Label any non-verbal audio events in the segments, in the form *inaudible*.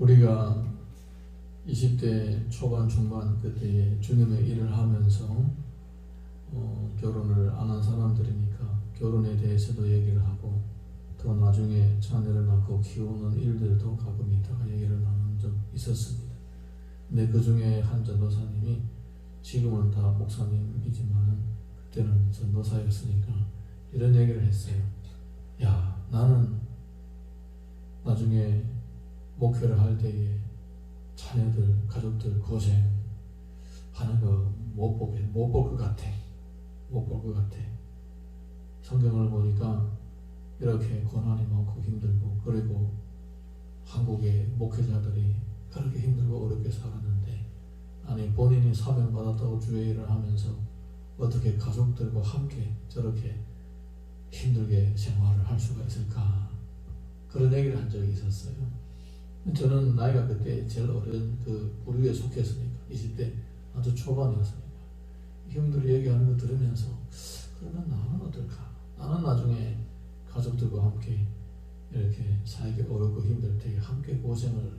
우리가 20대 초반 중반 그때에 주님의 일을 하면서 어, 결혼을 안 한 사람들이니까 결혼에 대해서도 얘기를 하고 또 나중에 자녀를 낳고 키우는 일들도 가끔 있다가 얘기를 나눈 적 있었습니다. 근데 그 중에 한 전도사님이 지금은 다 목사님이지만 그때는 전도사였으니까 이런 얘기를 했어요. 야 나는 나중에 목회를 할 때에 자녀들, 가족들 고생 하는 거 못 보게 못 볼 것 같아. 못 볼 것 같아. 성경을 보니까 이렇게 고난이 많고 힘들고 그리고 한국의 목회자들이 그렇게 힘들고 어렵게 살았는데 아니 본인이 사명 받았다고 주의 일을 하면서 어떻게 가족들과 함께 저렇게 힘들게 생활을 할 수가 있을까 그런 얘기를 한 적이 있었어요. 저는 나이가 그때 제일 어린 그 부류에 속했으니까 20대 아주 초반이었으니까 형들이 얘기하는 거 들으면서 그러면 나는 어떨까? 나는 나중에 가족들과 함께 이렇게 살기 어렵고 힘들 때 함께 고생을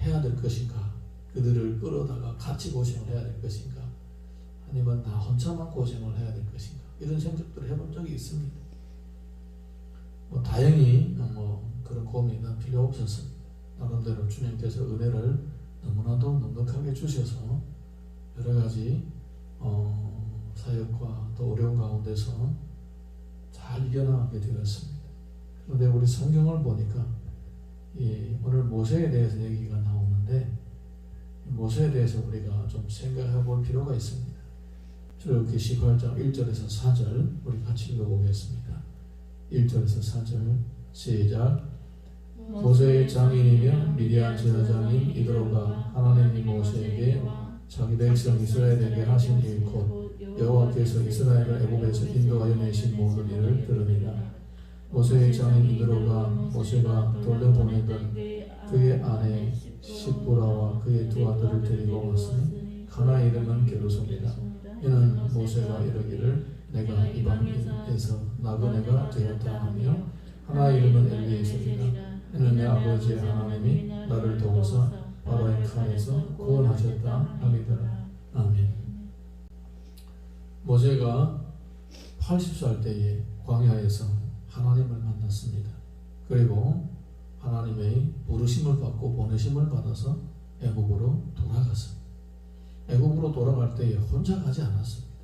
해야 될 것인가? 그들을 끌어다가 같이 고생을 해야 될 것인가? 아니면 나 혼자만 고생을 해야 될 것인가? 이런 생각들을 해본 적이 있습니다. 뭐 다행히 뭐 그런 고민은 필요 없었습니다. 나름대로 주님께서 은혜를 너무나도 넉넉하게 주셔서 여러 가지 어, 사역과 또 어려운 가운데서 잘 이겨나가게 되었습니다. 그런데 우리 성경을 보니까 이 오늘 모세에 대해서 얘기가 나오는데 모세에 대해서 우리가 좀 생각해 볼 필요가 있습니다. 출애굽기 18장 1절에서 4절 우리 같이 읽어보겠습니다. 1절에서 4절 시작 모세의 장인이며 미디안 제사장인 이드로가 하나님이 모세에게 자기 백성 이스라엘에게 하신 일곧 여호와께서 이스라엘을 애굽에서 인도하여 내신 모든 일을 들으니라. 모세의 장인 이드로가 모세가 돌려보내던 그의 아내 시브라와 그의 두 아들을 데리고 왔으니 하나 이름은 게르솜이라. 이는 모세가 이르기를 내가 이방인에서 나그네가 되었다 하며 하나 이름은 엘리에서이 내 아버지의 하나님이 나를 도우사 바로의 칼에서 구원하셨다 하니더라. 아멘. 모세가 80살 때에 광야에서 하나님을 만났습니다. 그리고 하나님의 부르심을 받고 보내심을 받아서 애굽으로 돌아갔습니다. 애굽으로 돌아갈 때에 혼자 가지 않았습니다.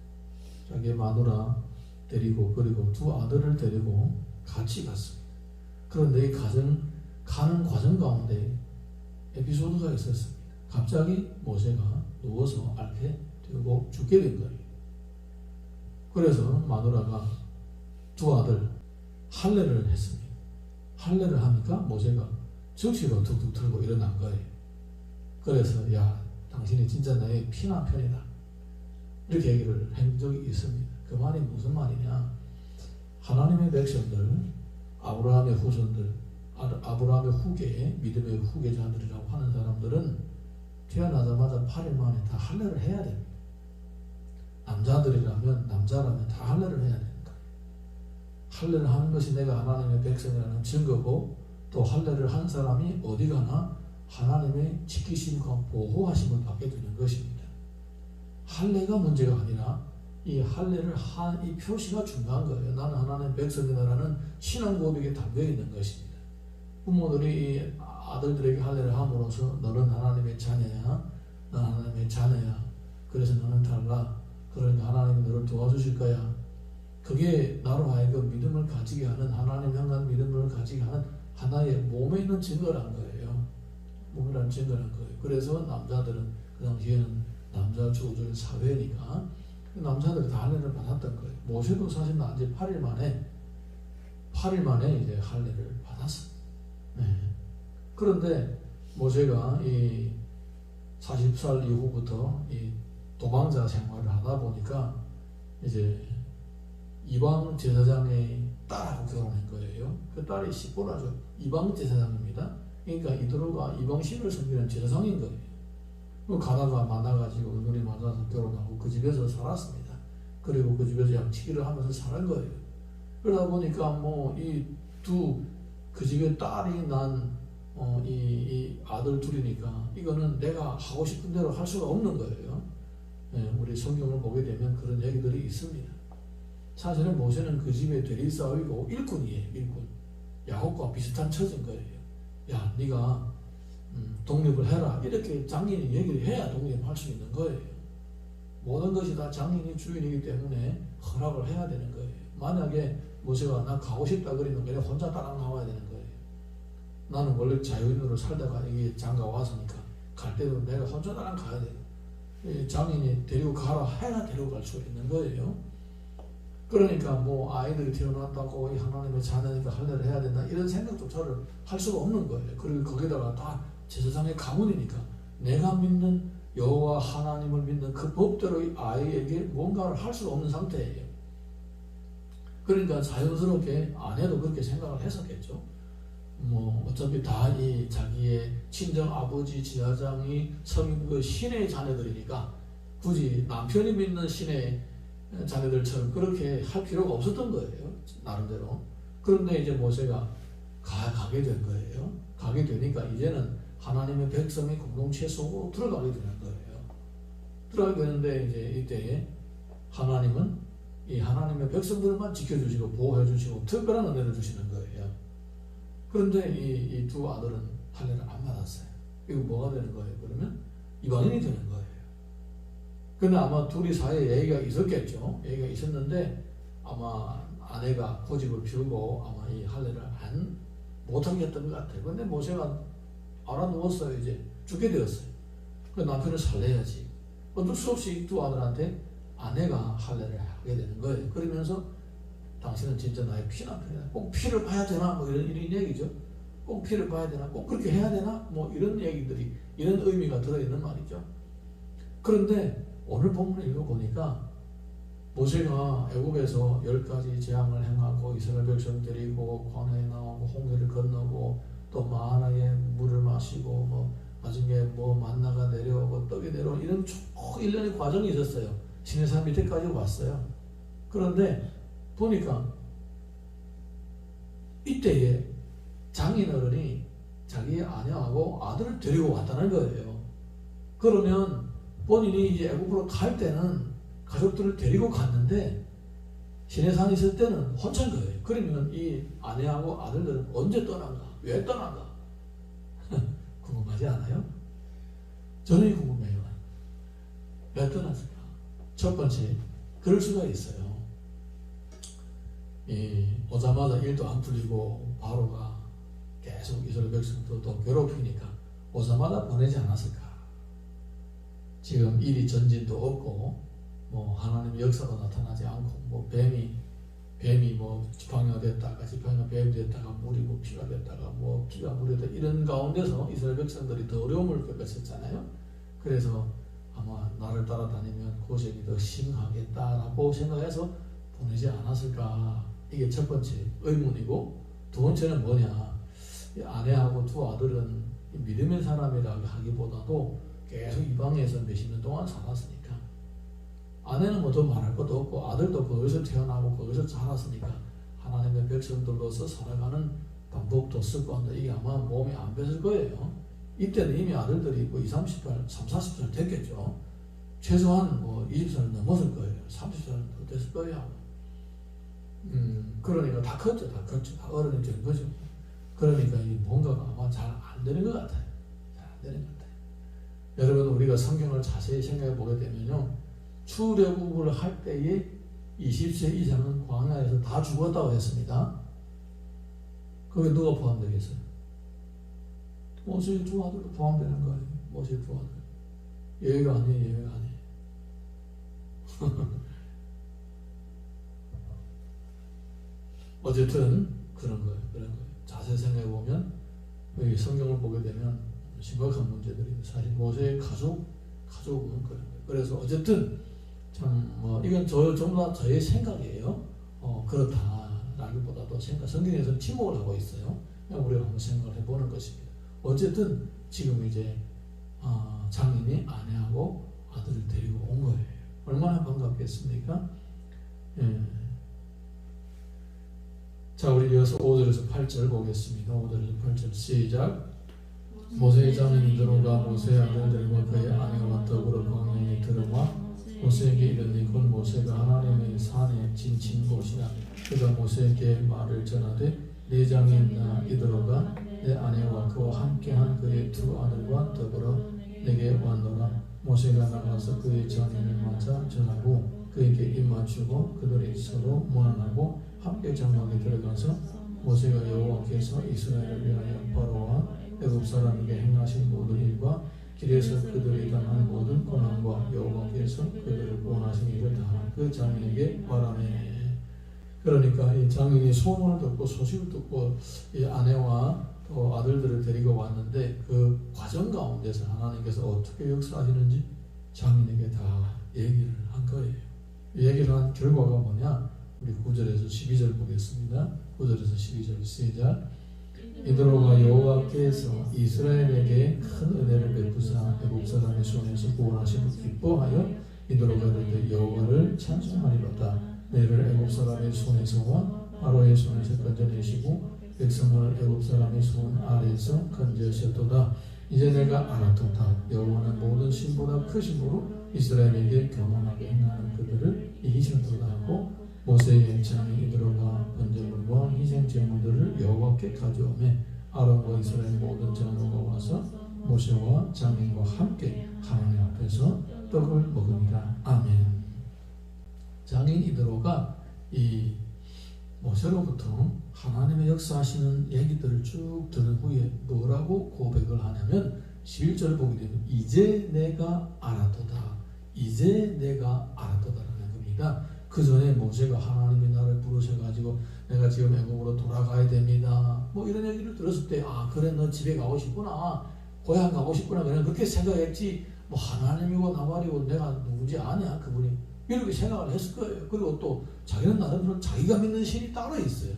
자기 마누라 데리고 그리고 두 아들을 데리고 같이 갔습니다. 그런데 이 가정 가는 과정 가운데 에피소드가 있었습니다. 갑자기 모세가 누워서 앓게 되고 죽게 된 거예요. 그래서 마누라가 두 아들 할례를 했습니다. 할례를 하니까 모세가 적시로 툭툭 틀고 일어난 거예요. 그래서 야 당신이 진짜 나의 피난 편이다. 이렇게 얘기를 한 적이 있습니다. 그 말이 무슨 말이냐? 하나님의 백성들, 아브라함의 후손들, 아- 아브라함의 후계, 믿음의 후계자들이라고 하는 사람들은 태어나자마자 8일 만에 다 할례를 해야 됩니다. 남자들이라면 남자라면 다 할례를 해야 됩니다. 할례를 하는 것이 내가 하나님의 백성이라는 증거고 또 할례를 한 사람이 어디 가나 하나님의 지키심과 보호하심을 받게 되는 것입니다. 할례가 문제가 아니라 이 할례를 한 이 표시가 중요한 거예요. 나는 하나님의 백성이다라는 신앙 고백에 담겨 있는 것입니다. 부모들이 이 아들들에게 할례를 함으로써 너는 하나님의 자녀야, 넌 하나님의 자녀야. 그래서 너는 달라. 그러니까 하나님이 너를 도와주실 거야. 그게 나로 하여금 믿음을 가지게 하는 하나님 향한 믿음을 가지게 하는 하나의 몸에 있는 증거란 거예요. 몸이라는 증거란 거예요. 그래서 남자들은 그 당시에는 남자 주도적인 사회니까 남자들이 다 할례를 받았던 거예요. 모세도 사실 난 지 8일 만에 8일 만에 이제 할례를 받았어요. 네. 그런데 모세가 이 40살 이후부터 이 도망자 생활을 하다 보니까 이제 이방 제사장의 딸하고 결혼한 거예요. 그 딸이 시보라죠. 이방 제사장입니다. 그러니까 이도로가 이방 신을 섬기는 제사장인 거예요. 그 가다가 만나가지고 얼굴이 만나서 결혼하고 그 집에서 살았습니다. 그리고 그 집에서 양치기를 하면서 사는 거예요. 그러다 보니까 뭐 이 두 그 집에 딸이 난 어, 이, 이 아들 둘이니까 이거는 내가 하고 싶은 대로 할 수가 없는 거예요. 예, 우리 성경을 보게 되면 그런 얘기들이 있습니다. 사실은 모세는 그 집의 대리사위고 일꾼이에요. 일꾼. 야곱과 비슷한 처진 거예요. 야, 네가 음, 독립을 해라. 이렇게 장인이 얘기를 해야 독립할 수 있는 거예요. 모든 것이 다 장인이 주인이기 때문에 허락을 해야 되는 거예요. 만약에 모세가 나 가고 싶다 그러면 그냥 혼자 따라 나와야 되는 거예요. 나는 원래 자유인으로 살다가 이게 장가 왔으니까 갈 때도 내가 혼자 따라 가야 돼요. 이 장인이 데리고 가라 해야 데리고 갈수 있는 거예요. 그러니까 뭐 아이들이 태어났다고 이 하나님의 자녀니까 할례를 해야 된다 이런 생각조차를 할 수가 없는 거예요. 그리고 거기다가 다 제사장의 가문이니까 내가 믿는 여호와 하나님을 믿는 그 법대로 이 아이에게 뭔가를 할 수가 없는 상태예요. 그러니까 자연스럽게 아내도 그렇게 생각을 했었겠죠. 뭐 어차피 다 이 자기의 친정 아버지 지하장이 성그 신의 자녀들이니까 굳이 남편이 믿는 신의 자녀들처럼 그렇게 할 필요가 없었던 거예요. 나름대로. 그런데 이제 모세가 가, 가게 된 거예요. 가게 되니까 이제는 하나님의 백성의 공동체 속으로 들어가게 되는 거예요. 들어가게 되는데 이제 이때 하나님은 이 하나님의 백성들만 지켜주시고 보호해주시고 특별한 은혜를 주시는 거예요. 그런데 이이두 아들은 할례를 안 받았어요. 이거 뭐가 되는 거예요? 그러면 이방인이 되는 거예요. 근데 아마 둘이 사이에 얘기가 있었겠죠. 얘기가 있었는데 아마 아내가 고집을 피우고 아마 이 할례를 안 못하게 했던 것 같아요. 근데 모세가 알아누웠어요. 이제 죽게 되었어요. 그 남편을 살려야지. 어쩔 수 없이 두 아들한테 아내가 할례를 하게 되는 거예요. 그러면서 당신은 진짜 나의 피남편이다. 꼭 피를 봐야 되나? 뭐 이런, 이런 얘기죠. 꼭 피를 봐야 되나? 꼭 그렇게 해야 되나? 뭐 이런 얘기들이, 이런 의미가 들어있는 말이죠. 그런데 오늘 본문을 읽어보니까 모세가 애굽에서 열 가지 재앙을 행하고 이스라엘 백성 데리고 광야에 나오고 홍해를 건너고 또 마하나의 물을 마시고 뭐 나중에 뭐 만나가 내려오고 떡이 내려오고 이런 쭉 일련의 과정이 있었어요. 신해산 밑에까지 왔어요. 그런데 보니까 이때에 장인어른이 자기 아내하고 아들을 데리고 왔다는 거예요. 그러면 본인이 이제 애국으로 갈 때는 가족들을 데리고 갔는데 시내산에 있을 때는 혼자인 거예요. 그러면 이 아내하고 아들들은 언제 떠난가? 왜 떠난가? *laughs* 궁금하지 않아요? 저는 궁금해요. 왜 떠났을까? 첫 번째, 그럴 수가 있어요. 이 오자마자 일도 안 풀리고 바로가 계속 이스라엘 백성도 또 괴롭히니까 오자마자 보내지 않았을까? 지금 일이 전진도 없고 뭐 하나님의 역사가 나타나지 않고 뭐 뱀이 뱀이 뭐 지팡이가 됐다가 지팡이가 뱀이 됐다가 물이 뭐 피가 됐다가 뭐 피가 물이 됐다 이런 가운데서 이스라엘 백성들이 더 어려움을 겪었었잖아요. 그래서 아마 나를 따라다니면 고생이 더 심하겠다라고 생각해서 보내지 않았을까 이게 첫 번째 의문이고 두 번째는 뭐냐 이 아내하고 두 아들은 믿음의 사람이라고 하기보다도 계속 이방에서 몇십 년 동안 살았으니까 아내는 뭐 더 말할 것도 없고 아들도 거기서 태어나고 거기서 자랐으니까 하나님의 백성들로서 살아가는 방법도 습관도 이게 아마 몸에 안 뱄을 거예요. 이때는 이미 아들들이 뭐 20, 30살, 3, 40살 됐겠죠. 최소한 뭐 20살 넘었을 거예요. 30살은 더 됐을 거예요. 음, 그러니까 다 컸죠. 다 컸죠. 다 어른이 된 거죠. 그러니까 이 뭔가가 아마 잘 안 되는 것 같아요. 잘 안 되는 것 같아요. 여러분, 우리가 성경을 자세히 생각해 보게 되면요. 출애굽을 할 때에 20세 이상은 광야에서 다 죽었다고 했습니다. 거기에 누가 포함되겠어요? 모세의 두 아들도 포함되는 거예요. 모세의 두 아들. 예외가 아니에요. 예외가 아니에요. *laughs* 어쨌든 그런 거예요. 그런 거예요. 자세히 생각해 보면 여기 성경을 보게 되면 심각한 문제들이 사실 모세의 가족 가족은 그런 거예요. 그래서 어쨌든 참뭐 이건 저 전부 다 저의 생각이에요. 어 그렇다라기보다도 생각 성경에서 침묵을 하고 있어요. 그냥 우리가 한번 생각을 해보는 것입니다. 어쨌든 지금 이제 아, 장인이 아내하고 아들을 데리고 온 거예요. 얼마나 반갑겠습니까? 예. 자, 우리 이어서 5절에서 8절 보겠습니다. 5절에서 8절 시작. 모세의 장인 이드로가 모세의 아들들과 그의 아내와 더불어 광야에 들어와 모세에게 이르니 곧 모세가 하나님의 산에 진친 곳이라 그가 모세에게 말을 전하되 내 장인 나 이드로가 내 아내와 그와 함께한 그의 두 아들과 더불어 내게 왔노라 모세가 나가서 그의 장인을 맞아 전하고 그에게 입맞추고 그들이 서로 모난하고 함께 장막에 들어가서 모세가 여호와께서 이스라엘을 위하여 바로와 애굽 사람에게 행하신 모든 일과 길에서 그들이 당한 모든 고난과 여호와께서 그들을 원하신 일을 다그 장인에게 말하네. 그러니까 이 장인이 소문을 듣고 소식을 듣고 이 아내와 또 아들들을 데리고 왔는데 그 과정 가운데서 하나님께서 어떻게 역사하시는지 장인에게 다 얘기를 한 거예요. 이 얘기를 한 결과가 뭐냐? 우리 9절에서 12절 보겠습니다. 9절에서 12절 시작. 이드로가 여호와께서 이스라엘에게 큰 은혜를 베푸사 애국 사람의 손에서 구원하심을 기뻐하여 이드로가 이르되 여호와를 찬송하리로다 내를 애국 사람의 손에서와 바로의 손에서 건져내시고 백성을 애국 사람의 손 아래에서 건져셨도다 이제 내가 알았도다 여호와는 모든 신보다 크심으로 이스라엘에게 경험하게 행하는 그들을 이기셨도다 하고 모세의 장이 이드로가 번제물과 희생 제물들을 여호와께 가져오매 아론과 이스라엘 모든 장로가 와서 모세와 장인과 함께 하나님 앞에서 떡을 먹으니라 아멘. 장인 이드로가 이 모세로부터 하나님의 역사하시는 얘기들을 쭉 들은 후에 뭐라고 고백을 하냐면 11절 보게 되면 이제 내가 알았도다. 이제 내가 알았도다라는 겁니다. 그 전에 모세가 하나님이 나를 부르셔가지고 내가 지금 애국으로 돌아가야 됩니다. 뭐 이런 얘기를 들었을 때 아 그래 너 집에 가고 싶구나 고향 가고 싶구나 그냥 그렇게 생각했지 뭐 하나님이고 나발이고 내가 누군지 아냐 그분이 이렇게 생각을 했을 거예요. 그리고 또 자기는 나름대로 자기가 믿는 신이 따로 있어요.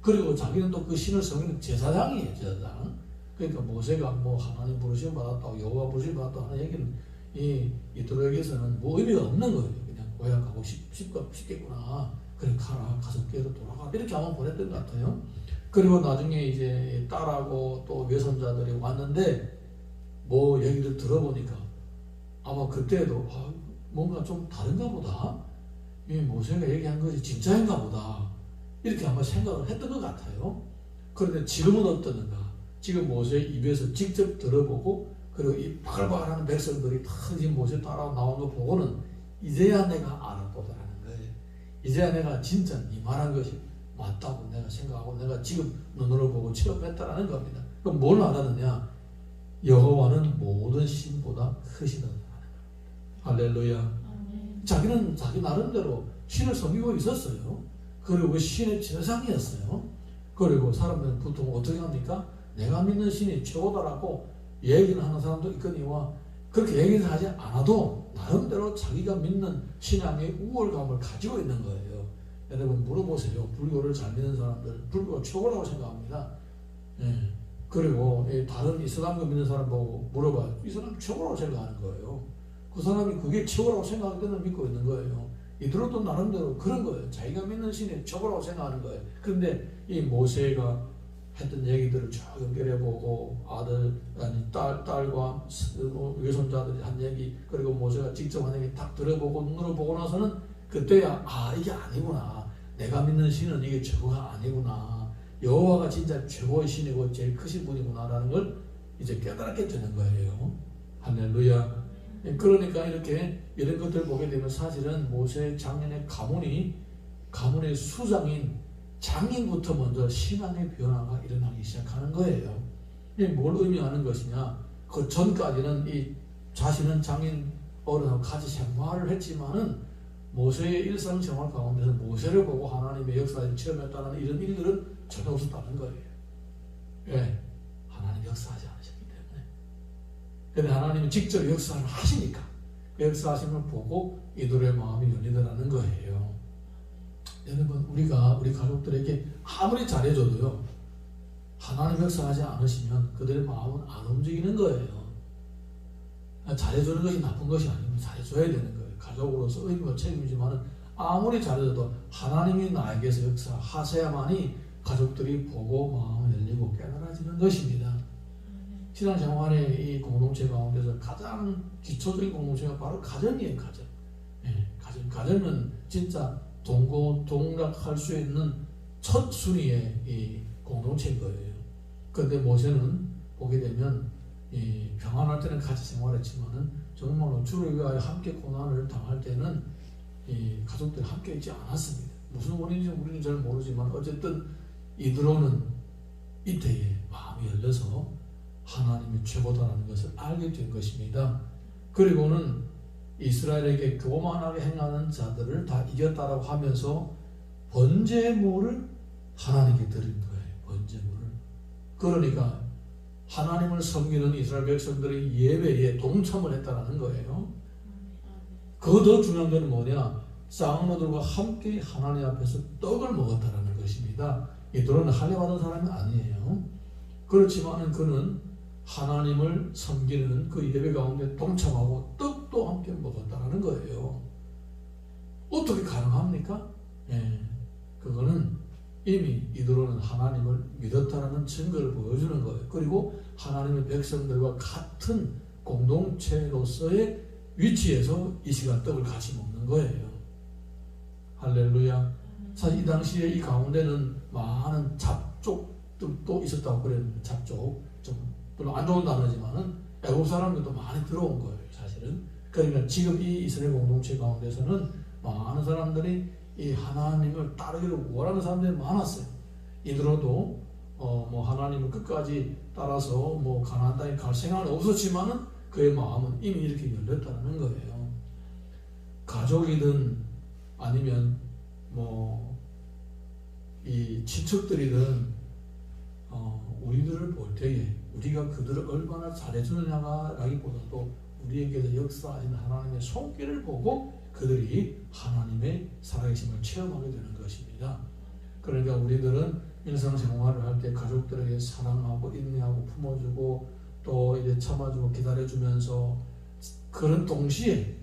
그리고 자기는 또 그 신을 섬기는 제사장이에요 제사장. 그러니까 모세가 뭐 하나님 부르심 받았다고 여호와 부르심 받았다고 하는 얘기는 이 이들에게서는 뭐 의미가 없는 거예요. 고향 가고 싶겠구나. 그래 가라 가족께로 돌아가 이렇게 아마 보냈던 것 같아요. 그리고 나중에 이제 딸하고 또 외손자들이 왔는데 뭐 얘기를 들어보니까 아마 그때도 아, 뭔가 좀 다른가 보다. 이 모세가 얘기한 것이 진짜인가 보다. 이렇게 아마 생각을 했던 것 같아요. 그런데 지금은 어떠는가? 지금 모세의 입에서 직접 들어보고 그리고 이 바글바글하는 백성들이 다 지금 모세 따라 나온 거 보고는 이제야 내가 알았도다라는 거예요. 이제야 내가 진짜 이 말한 것이 맞다고 내가 생각하고 내가 지금 눈으로 보고 체험했다라는 겁니다. 그럼 뭘 알았느냐? 여호와는 모든 신보다 크시다는 할렐루야. 자기는 자기 나름대로 신을 섬기고 있었어요. 그리고 그 신의 제상이었어요. 그리고 사람들은 보통 어떻게 합니까? 내가 믿는 신이 최고다라고 얘기를 하는 사람도 있거니와 그렇게 얘기를 하지 않아도 나름대로 자기가 믿는 신앙의 우월감을 가지고 있는 거예요. 여러분 물어보세요. 불교를 잘 믿는 사람들 불교가 최고라고 생각합니다. 예. 그리고 이 다른 이슬람교 믿는 사람 보고 물어봐요. 이 사람 최고라고 생각하는 거예요. 그 사람이 그게 최고라고 생각하기 믿고 있는 거예요. 이들도 나름대로 그런 거예요. 자기가 믿는 신이 최고라고 생각하는 거예요. 그런데 이 모세가 했던 얘기들을 쭉 연결해보고 아들 아니 딸 딸과 외손자들이 한 얘기 그리고 모세가 직접 한 얘기 딱 들어보고 눈으로 보고 나서는 그때야 아 이게 아니구나. 내가 믿는 신은 이게 최고가 아니구나. 여호와가 진짜 최고의 신이고 제일 크신 분이구나라는 걸 이제 깨달았게 되는 거예요. 할렐루야. 그러니까 이렇게 이런 것들을 보게 되면 사실은 모세 장년의 가문이 가문의 수장인 장인부터 먼저 신앙의 변화가 일어나기 시작하는 거예요. 이게 뭘 의미하는 것이냐? 그 전까지는 이 자신은 장인 어른하고 같이 생활을 했지만은 모세의 일상생활 가운데서 모세를 보고 하나님의 역사를 체험했다는 이런 일들은 전혀 없었다는 거예요. 왜? 하나님 역사하지 않으셨기 때문에. 근데 하나님이 직접 역사를 하시니까 그 역사하심을 보고 이들의 마음이 열리더라는 거예요. 여러분 우리가 우리 가족들에게 아무리 잘해줘도요 하나님 역사하지 않으시면 그들의 마음은 안 움직이는 거예요. 잘해주는 것이 나쁜 것이 아니고 잘해줘야 되는 거예요. 가족으로서 의무와 책임이지만 아무리 잘해줘도 하나님이 나에게서 역사하셔야만이 가족들이 보고 마음을 열리고 깨달아지는 것입니다. 신앙생활의 이 공동체 가운데서 가장 기초적인 공동체가 바로 가정이에요, 가정. 예, 가정. 가정은 진짜 동고 동락할 수 있는 첫 순위의 이 공동체인 거예요. 그런데 모세는 보게 되면 이 평안할 때는 같이 생활했지만은 정말로 주를 위하여 함께 고난을 당할 때는 이 가족들이 함께 있지 않았습니다. 무슨 원인인지 우리는 잘 모르지만 어쨌든 이들로는 이때에 마음이 열려서 하나님이 최고다라는 것을 알게 된 것입니다. 그리고는 이스라엘에게 교만하게 행하는 자들을 다 이겼다라고 하면서 번제물을 하나님께 드린 거예요. 번제물을. 그러니까 하나님을 섬기는 이스라엘 백성들의 예배에 동참을 했다라는 거예요. 그더 중요한 건 뭐냐? 쌍모들과 함께 하나님 앞에서 떡을 먹었다라는 것입니다. 이들은 할례 받은 사람이 아니에요. 그렇지만은 그는 하나님을 섬기는 그 예배 가운데 동참하고 떡 도 함께 먹었다라는 거예요. 어떻게 가능합니까? 예, 그거는 이미 이들은 하나님을 믿었다라는 증거를 보여주는 거예요. 그리고 하나님의 백성들과 같은 공동체로서의 위치에서 이 시간 떡을 같이 먹는 거예요. 할렐루야. 사실 이 당시에 이 가운데는 많은 잡족들도 있었다고 그랬는데 잡족 좀 별로 안 좋은 단어지만은 애국 사람들도 많이 들어온 거예요. 사실은 그러니까 지금 이 이스라엘 공동체 가운데서는 많은 사람들이 이 하나님을 따르기를 원하는 사람들이 많았어요. 이들어도 어 뭐 하나님을 끝까지 따라서 뭐 가나안 땅에 갈 생각은 없었지만은 그의 마음은 이미 이렇게 열렸다는 거예요. 가족이든 아니면 뭐 이 친척들이든 어 우리들을 볼 때에 우리가 그들을 얼마나 잘해주느냐라기보다도 우리에게서 역사하시는 하나님의 손길을 보고 그들이 하나님의 살아계심을 체험하게 되는 것입니다. 그러니까 우리들은 일상생활을 할 때 가족들에게 사랑하고 인내하고 품어주고 또 이제 참아주고 기다려주면서 그런 동시에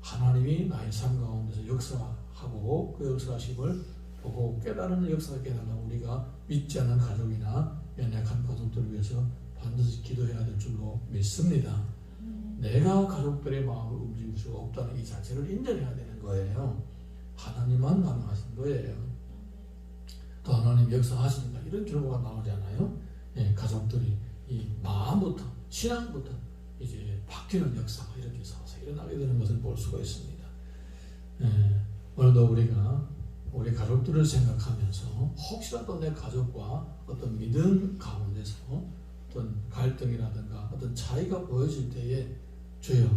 하나님이 나의 삶 가운데서 역사하고 그 역사하심을 보고 깨달은 역사를 깨달아 우리가 믿지 않는 가족이나 연약한 가족들을 위해서 반드시 기도해야 될 줄로 믿습니다. 내가 가족들의 마음을 움직일 수가 없다는 이 자체를 인정해야 되는 거예요. 하나님만 가능하신 거예요. 또 하나님 역사하시니까 이런 결과가 나오잖아요. 예, 가족들이 이 마음부터 신앙부터 이제 바뀌는 역사가 이렇게 서서 일어나게 되는 것을 볼 수가 있습니다. 예, 오늘도 우리가 우리 가족들을 생각하면서 혹시라도 내 가족과 어떤 믿음 가운데서 어떤 갈등이라든가 어떤 차이가 보여질 때에 주여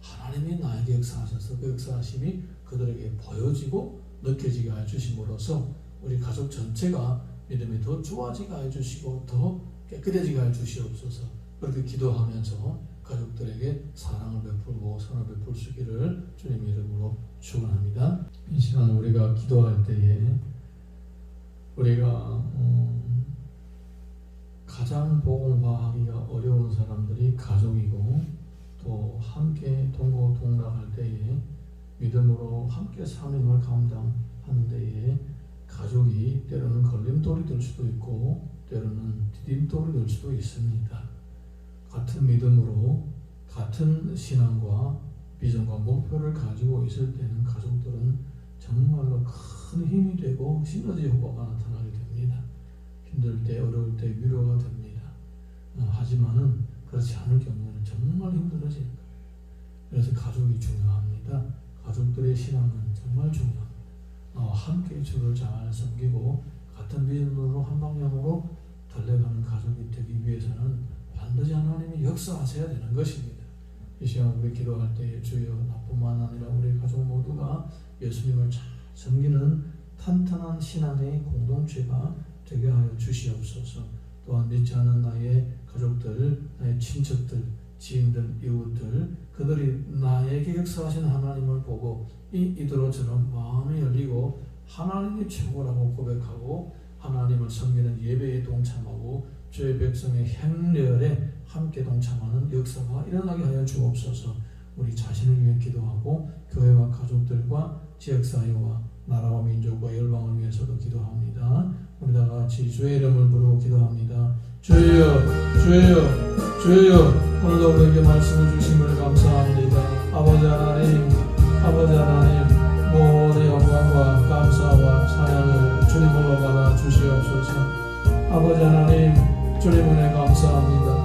하나님이 나에게 역사하셔서 그 역사하심이 그들에게 보여지고 느껴지게 해주심으로써 우리 가족 전체가 믿음이 더 좋아지게 해주시고 더 깨끗해지게 해주시옵소서 그렇게 기도하면서 가족들에게 사랑을 베풀고 선을 베풀 수 있기를 주님 이름으로 축원합니다. 이 시간 우리가 기도할 때에 우리가 음, 가장 복음화하기가 어려운 사람들이 가족이고 또 함께 동고 동락할 때에 믿음으로 함께 사명을 감당하는 데에 가족이 때로는 걸림돌이 될 수도 있고 때로는 디딤돌이 될 수도 있습니다. 같은 믿음으로 같은 신앙과 비전과 목표를 가지고 있을 때는 가족들은 정말로 큰 힘이 되고 시너지 효과가 나타나게 됩니다. 힘들 때 어려울 때 위로가 됩니다. 어, 하지만은 그렇지 않을 경우에는 정말 힘들어지는 거예요. 그래서 가족이 중요합니다. 가족들의 신앙은 정말 중요합니다. 어, 함께 주를 잘 섬기고 같은 믿음으로 한 방향으로 달려가는 가족이 되기 위해서는 반드시 하나님이 역사하셔야 되는 것입니다. 이 시간 우리 기도할 때 주여 나뿐만 아니라 우리 가족 모두가 예수님을 잘 섬기는 탄탄한 신앙의 공동체가 되게 하여 주시옵소서. 또한 믿지 않는 나의 가족들, 나의 친척들, 지인들, 이웃들, 그들이 나에게 역사하신 하나님을 보고 이 이들처럼 마음이 열리고 하나님이 최고라고 고백하고 하나님을 섬기는 예배에 동참하고 주의 백성의 행렬에 함께 동참하는 역사가 일어나게 하여 주옵소서. 우리 자신을 위해 기도하고 교회와 가족들과 지역사회와 나라와 민족과 열방을 위해서도 기도합니다. 우리 다 같이 주의 이름을 부르고 기도합니다. 주여 주여 주여 오늘도 우리에게 말씀을 주심을 감사합니다. 아버지 하나님 아버지 하나님 모든 영광과 감사와 찬양을 주님으로 받아 주시옵소서. 아버지 하나님 주님 은혜 감사합니다